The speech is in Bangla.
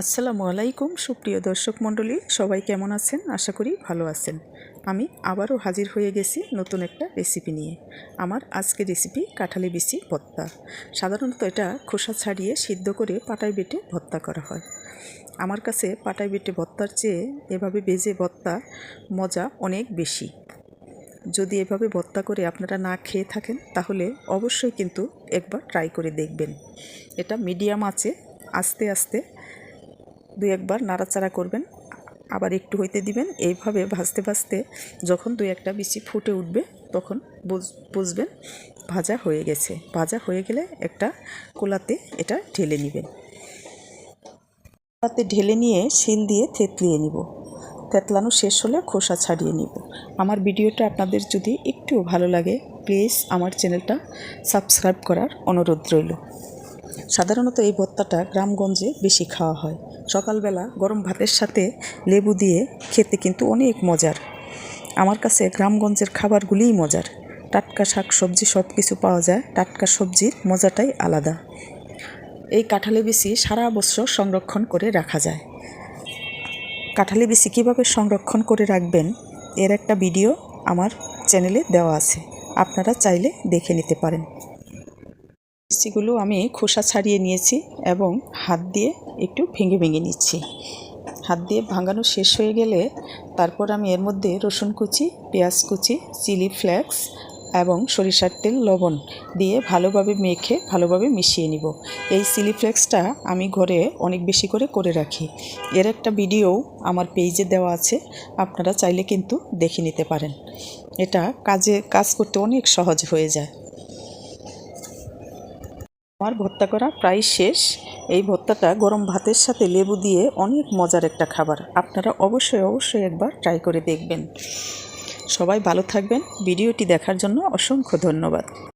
আসসালামু আলাইকুম, সুপ্রিয় দর্শক মণ্ডলী। সবাই কেমন আছেন? আশা করি ভালো আছেন। আমি আবারও হাজির হয়ে গেছি নতুন একটা রেসিপি নিয়ে। আমার আজকের রেসিপি কাঁঠালি বিচি ভর্তা। সাধারণত এটা খোসা ছাড়িয়ে সিদ্ধ করে পাটায় বেটে ভত্তা করা হয়। আমার কাছে পাটায় বেটে ভর্তার চেয়ে এভাবে বেজে ভর্তা মজা অনেক বেশি। যদি এভাবে ভর্তা করে আপনারা না খেয়ে থাকেন, তাহলে অবশ্যই কিন্তু একবার ট্রাই করে দেখবেন। এটা মিডিয়াম আছে, আস্তে আস্তে দুই একবার নাড়াচাড়া করবেন, আবার একটু হইতে দিবেন। এইভাবে ভাজতে ভাজতে যখন দুই একটা বিচি ফুটে উঠবে, তখন বুঝ- বুঝবেন ভাজা হয়ে গেছে। ভাজা হয়ে গেলে একটা কোলাতে এটা ঢেলে নেবেন। কোলাতে ঢেলে নিয়ে শিল দিয়ে থেতলিয়ে নিব। থেতলানো শেষ হলে খোসা ছাড়িয়ে নিব। আমার ভিডিওটা আপনাদের যদি একটু ভালো লাগে, প্লিজ আমার চ্যানেলটা সাবস্ক্রাইব করার অনুরোধ রইল। সাধারণত এই ভর্তাটা গ্রামগঞ্জে বেশি খাওয়া হয়। সকালবেলা গরম ভাতের সাথে লেবু দিয়ে খেতে কিন্তু অনেক মজার। আমার কাছে গ্রামগঞ্জের খাবারগুলিই মজার। টাটকা শাক, সবজি সব কিছু পাওয়া যায়। টাটকা সবজির মজাটাই আলাদা। এই কাঁঠালি বিচি সারা বছর সংরক্ষণ করে রাখা যায়। কাঁঠালি বিচি কীভাবে সংরক্ষণ করে রাখবেন, এর একটা ভিডিও আমার চ্যানেলে দেওয়া আছে। আপনারা চাইলে দেখে নিতে পারেন। মিষ্টিগুলো আমি খোসা ছাড়িয়ে নিয়েছি এবং হাত দিয়ে একটু ভেঙে ভেঙে নিচ্ছি। হাত দিয়ে ভাঙানো শেষ হয়ে গেলে তারপর আমি এর মধ্যে রসুন কুচি, পেঁয়াজ কুচি, চিলি ফ্লেক্স এবং সরিষার তেল, লবণ দিয়ে ভালোভাবে মেখে ভালোভাবে মিশিয়ে নিব। এই চিলি ফ্লেক্সটা আমি ঘরে অনেক বেশি করে করে রাখি। এর একটা ভিডিও আমার পেজে দেওয়া আছে, আপনারা চাইলে কিন্তু দেখে নিতে পারেন। এটা কাজে, কাজ করতে অনেক সহজ হয়ে যায়। আমার ভর্তা করা প্রায় শেষ। এই ভর্তাটা গরম ভাতের সাথে লেবু দিয়ে অনেক মজার একটা খাবার। আপনারা অবশ্যই অবশ্যই একবার ট্রাই করে দেখবেন। সবাই ভালো থাকবেন। ভিডিওটি দেখার জন্য অসংখ্য ধন্যবাদ।